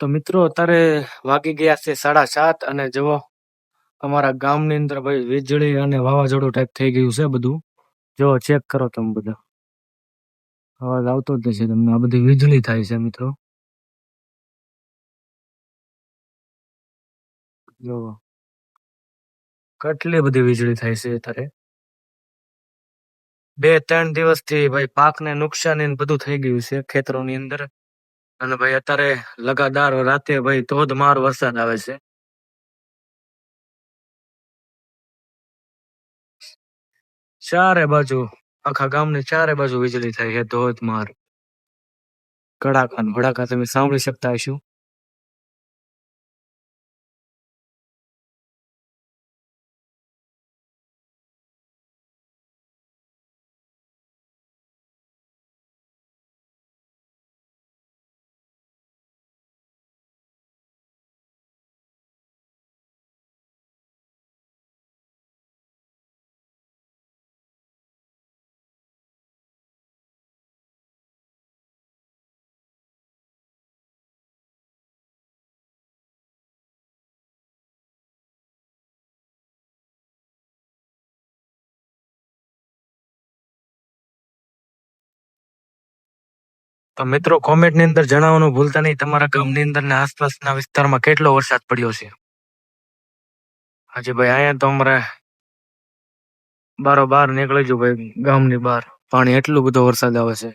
તો મિત્રો, અત્યારે વાગી ગયા છે સાડા સાત અને જુઓ, અમારા ગામની અંદર ભાઈ વીજળી અને વાવાઝોડું ટાઈપ થઈ ગયું છે બધું. જો ચેક કરો તમે બધા. અવાજ આવતો જ છે તમને. આ બધી વીજળી થાય છે મિત્રો. જો કેટલી બધી વીજળી થાય છે અત્યારે? બે ત્રણ દિવસથી ભાઈ પાકને નુકસાની બધું થઈ ગયું છે ખેતરોની અંદર. અને ભાઈ અત્યારે લગાતાર રાતે ભાઈ ધોધમાર વરસાદ આવે છે. ચારે બાજુ, આખા ગામની ચારે બાજુ વીજળી થાય છે ધોધમાર કડાકા ભડાકા તમે સાંભળી શકતા હશો. તો મિત્રો કોમેન્ટની અંદર જણાવવાનું ભૂલતા નહીં. તમારા ગામની અંદર ને આસપાસના વિસ્તારમાં કેટલો વરસાદ પડ્યો છે? હાજી ભાઈ અહીંયા તો અમારે બારો બાર નીકળી જો ભાઈ ગામની બહાર. પાણી એટલું બધો વરસાદ આવે છે.